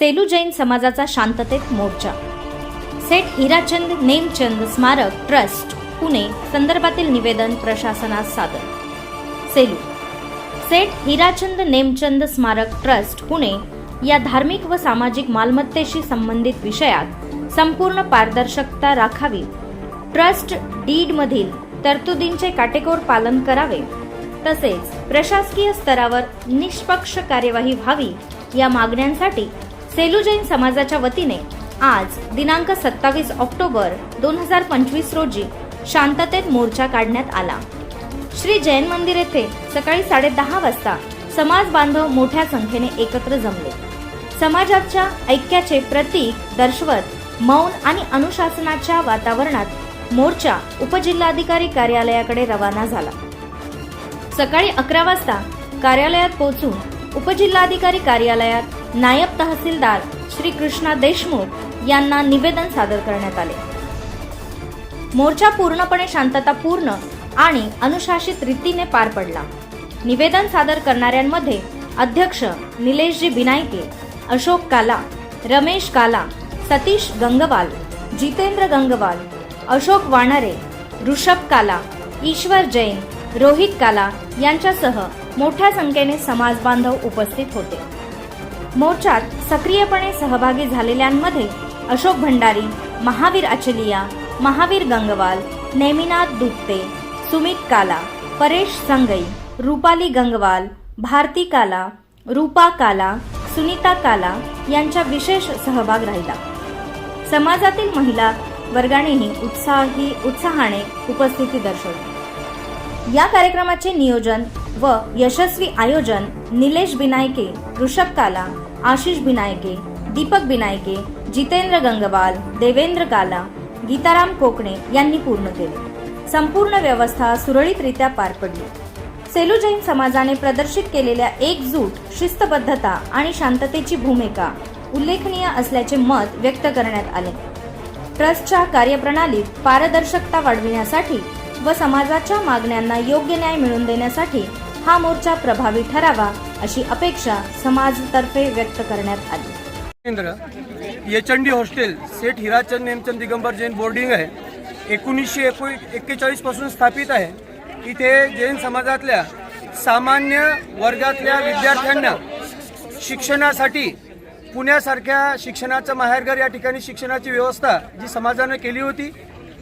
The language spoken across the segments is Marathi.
सेलू जैन समाजाचा शांततेत मोर्चा. सेठ हिराचंद नेमचंद स्मारक ट्रस्ट पुणे संदर्भातील निवेदन प्रशासनास सादर. सेलू. सेठ हिराचंद नेमचंद स्मारक ट्रस्ट पुणे या धार्मिक व सामाजिक मालमत्तेशी संबंधित विषयात संपूर्ण पारदर्शकता राखावी. ट्रस्ट डीडमधील तरतुदींचे काटेकोर पालन करावे. तसेच प्रशासकीय स्तरावर निष्पक्ष कार्यवाही व्हावी या मागण्यांसाठी सेलू जैन समाजाच्या वतीने आज दिनांक सत्तावीस ऑक्टोबर दोन हजार पंचवीस रोजी शांततेत मोर्चा काढण्यात आला. श्री जैन मंदिर येथे सकाळी साडेदहा वाजता समाज बांधव मोठ्या संख्येने एकत्र जमले. समाजाच्या ऐक्याचे प्रतीक दर्शवत मौन आणि अनुशासनाच्या वातावरणात मोर्चा उपजिल्हाधिकारी कार्यालयाकडे रवाना झाला. सकाळी अकरा वाजता कार्यालयात पोहोचून उपजिल्हाधिकारी कार्यालयात नायब तहसीलदार श्री कृष्णा देशमुख यांना निवेदन सादर करण्यात आले. मोर्चा पूर्णपणे शांततापूर्ण आणि अनुशासित रीतीने पार पडला. निवेदन सादर करणाऱ्यांमध्ये अध्यक्ष निलेशजी बिनायके अशोक काला रमेश काला सतीश गंगवाल जितेंद्र गंगवाल अशोक वाणारे ऋषभ काला ईश्वर जैन रोहित काला यांच्यासह मोठ्या संख्येने समाजबांधव उपस्थित होते. मोर्चात सक्रियपणे सहभागी झालेल्यांमध्ये अशोक भंडारी महावीर अचलिया महावीर गंगवाल नेमिनाथ दुत्ते सुमित काला परेश संगई रुपाली गंगवाल भारती काला रूपा काला सुनीता काला यांचा विशेष सहभाग राहिला. समाजातील महिला वर्गानेही उत्साही उत्साहाने उपस्थिती दर्शवली. या कार्यक्रमाचे नियोजन व यशस्वी आयोजन निलेश बिनायके ऋषभ काला आशिष बिनायके दीपक बिनायके जितेंद्र गंगवाल देवेंद्र काला गीताराम कोकणे यांनी पूर्ण केले. संपूर्ण व्यवस्था सुरळीतरित्या पार पडली. सेलू जैन समाजाने प्रदर्शित केलेल्या एकजूट शिस्तबद्धता आणि शांततेची भूमिका उल्लेखनीय असल्याचे मत व्यक्त करण्यात आले. ट्रस्टच्या कार्यप्रणालीत पारदर्शकता वाढविण्यासाठी व समाजाच्या मागण्यांना योग्य न्याय मिळवून देण्यासाठी हा मोर्चा प्रभावी ठरावा अशी अपेक्षा समाजतर्फे व्यक्त करण्यात आली. केंद्र H N D hostel Seth Hirachand Nemchand Digambar Jain boarding आहे. एकोणीसशे एको एक्केचाळीसपासून स्थापित आहे. इथे जैन समाजातल्या सामान्य वर्गातल्या विद्यार्थ्यांना शिक्षणासाठी पुण्यासारख्या शिक्षणाचं माहेरघर या ठिकाणी शिक्षणाची व्यवस्था जी समाजानं केली होती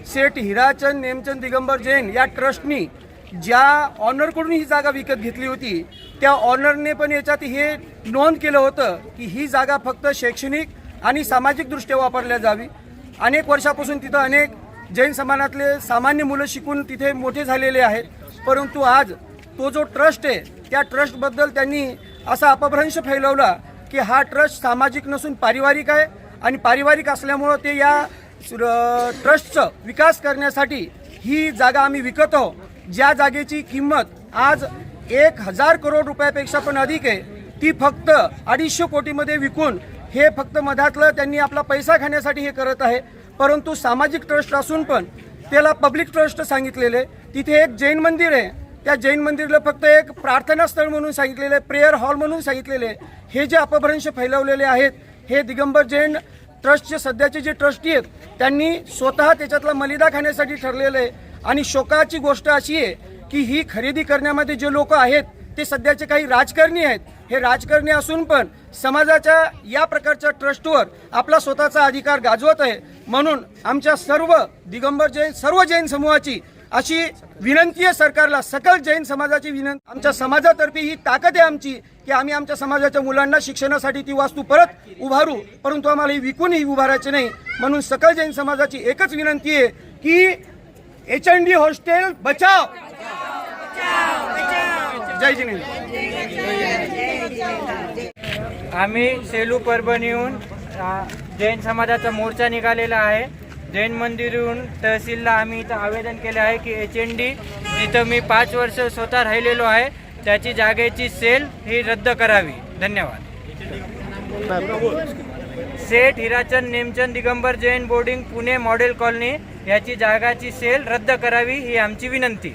सेठ हिराचंद नेमचंद दिगंबर जैन या ट्रस्टनी ज्या ऑनरकडून ही जागा विकत घेतली होती त्या ऑनरने पण याच्यात हे नोंद केलं होतं की ही जागा फक्त शैक्षणिक आणि सामाजिकदृष्ट्या वापरल्या जावी. अनेक वर्षापासून तिथं अनेक जैन समाजातले सामान्य मुलं शिकून तिथे मोठे झालेले आहेत. परंतु आज तो जो ट्रस्ट आहे त्या ट्रस्टबद्दल त्यांनी असा अपभ्रंश फैलवला की हा ट्रस्ट सामाजिक नसून पारिवारिक आहे आणि पारिवारिक असल्यामुळं ते या ट्रस्टचं विकास करण्यासाठी ही जागा आम्ही विकत आहोत. ज्या जागेची किंमत आज एक हजार करोड रुपयापेक्षा पण अधिक आहे ती फक्त अडीचशे कोटीमध्ये विकून हे फक्त मधातलं त्यांनी आपला पैसा खाण्यासाठी हे करत आहे. परंतु सामाजिक ट्रस्ट असून पण त्याला पब्लिक ट्रस्ट सांगितलेले. तिथे एक जैन मंदिर आहे. त्या जैन मंदिरला फक्त एक प्रार्थना स्थळ म्हणून सांगितलेलं आहे प्रेयर हॉल म्हणून सांगितलेले. हे जे अपभ्रंश फैलवलेले आहेत हे दिगंबर जैन ट्रस्टचे सध्याचे जे ट्रस्टी आहेत त्यांनी स्वतः त्याच्यातला मलिदा खाण्यासाठी ठरलेलं आहे. आणि शोकाची गोष्ट अशी आहे की ही खरेदी करण्यामध्ये जे लोक आहेत ते सध्याचे काही राजकारणी आहेत. हे राजकारणी असून पण समाजाच्या या प्रकारच्या ट्रस्टवर आपला स्वतःचा अधिकार गाजवत आहे. म्हणून आमच्या सर्व दिगंबर जैन सर्व जैन समूहाची अशी विनंती आहे सरकारला. सकल जैन समाजाची विनंती. आमच्या समाजातर्फे ही ताकद आहे आमची की आम्ही आमच्या समाजाच्या मुलांना शिक्षणासाठी ती वास्तू परत उभारू. परंतु आम्हाला ही विकूनही उभारायचे नाही. म्हणून सकल जैन समाजाची एकच विनंती आहे की एच एन डी हॉस्टेल बचाव. जय जिनेंद्र आम्ही सेलू परभणीहून जैन समाजाचा मोर्चा निघालेला आहे. जैन मंदिरहून तहसीलला आम्ही इथं आवेदन केले आहे की एच एन डी इथं मी पाच वर्ष स्वतः राहिलेलो आहे. त्याची जागेची सेल ही रद्द करावी. धन्यवाद. Seth Hirachand Nemchand Digambar Jain boarding Pune model colony याची जागाची सेल रद्द करावी ही आमची विनंती.